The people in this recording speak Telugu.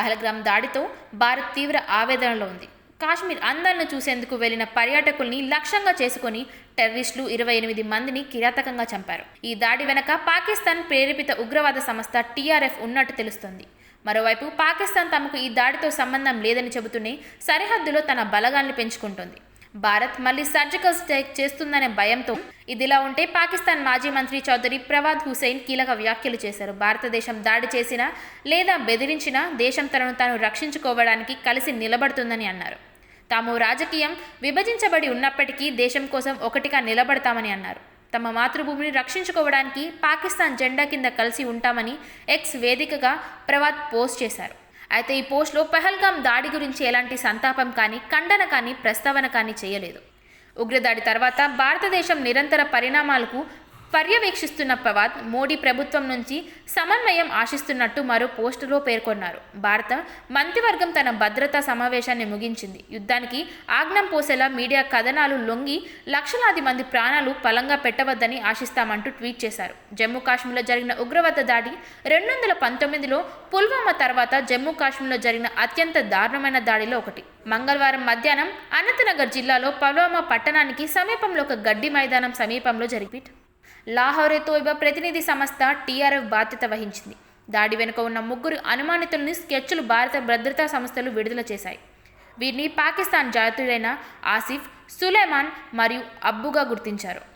పహల్గ్రామ్ దాడితో భారత్ తీవ్ర ఆవేదనలో ఉంది. కాశ్మీర్ అందాలను చూసేందుకు వెళ్ళిన పర్యాటకుల్ని లక్ష్యంగా చేసుకుని టెర్రరిస్టులు ఇరవై ఎనిమిది మందిని కిరాతకంగా చంపారు. ఈ దాడి వెనక పాకిస్తాన్ ప్రేరేపిత ఉగ్రవాద సంస్థ టీఆర్ఎఫ్ ఉన్నట్టు తెలుస్తోంది. మరోవైపు పాకిస్తాన్ తమకు ఈ దాడితో సంబంధం లేదని చెబుతూనే సరిహద్దులో తన బలగాల్ని పెంచుకుంటోంది. భారత్ మళ్ళీ సర్జికల్ స్ట్రైక్ చేస్తుందనే భయంతో ఇదిలా ఉంటే పాకిస్తాన్ మాజీ మంత్రి చౌదరి ప్రవాద్ హుసేన్ కీలక వ్యాఖ్యలు చేశారు. భారతదేశం దాడి చేసినా లేదా బెదిరించినా దేశం తనను తాను రక్షించుకోవడానికి కలిసి నిలబడుతుందని అన్నారు. తాము రాజకీయం విభజించబడి ఉన్నప్పటికీ దేశం కోసం ఒకటిగా నిలబడతామని అన్నారు. తమ మాతృభూమిని రక్షించుకోవడానికి పాకిస్తాన్ జెండా కింద కలిసి ఉంటామని ఎక్స్ వేదికగా ప్రవాద్ పోస్ట్ చేశారు. అయితే ఈ పోస్ట్లో పెహల్గాం దాడి గురించి ఎలాంటి సంతాపం కానీ ఖండన కానీ ప్రస్తావన కానీ చేయలేదు. ఉగ్రదాడి తర్వాత భారతదేశం నిరంతర పరిణామాలకు పర్యవేక్షిస్తున్న పవాద్ మోడీ ప్రభుత్వం నుంచి సమన్వయం ఆశిస్తున్నట్టు మరో పోస్టులో పేర్కొన్నారు. భారత మంత్రివర్గం తన భద్రతా సమావేశాన్ని ముగించింది. యుద్ధానికి ఆగ్నం పోసేలా మీడియా కథనాలు లొంగి లక్షలాది మంది ప్రాణాలు పలంగా పెట్టవద్దని ఆశిస్తామంటూ ట్వీట్ చేశారు. జమ్మూ కాశ్మీర్లో జరిగిన ఉగ్రవాద దాడి రెండు వందల పంతొమ్మిదిలో పుల్వామా తర్వాత జమ్మూ కాశ్మీర్లో జరిగిన అత్యంత దారుణమైన దాడిలో ఒకటి. మంగళవారం మధ్యాహ్నం అనంతనగర్ జిల్లాలో పుల్వామా పట్టణానికి సమీపంలో ఒక గడ్డి మైదానం సమీపంలో జరిపి లాహోరేతో ఇవ ప్రతినిధి సంస్థ టీఆర్ఎఫ్ బాధ్యత వహించింది. దాడి వెనుక ఉన్న ముగ్గురు అనుమానితుల్ని స్కెచ్లు భారత భద్రతా సంస్థలు విడుదల చేశాయి. వీరిని పాకిస్తాన్ జాతీయులైన ఆసిఫ్ సులేమాన్ మరియు అబ్బుగా గుర్తించారు.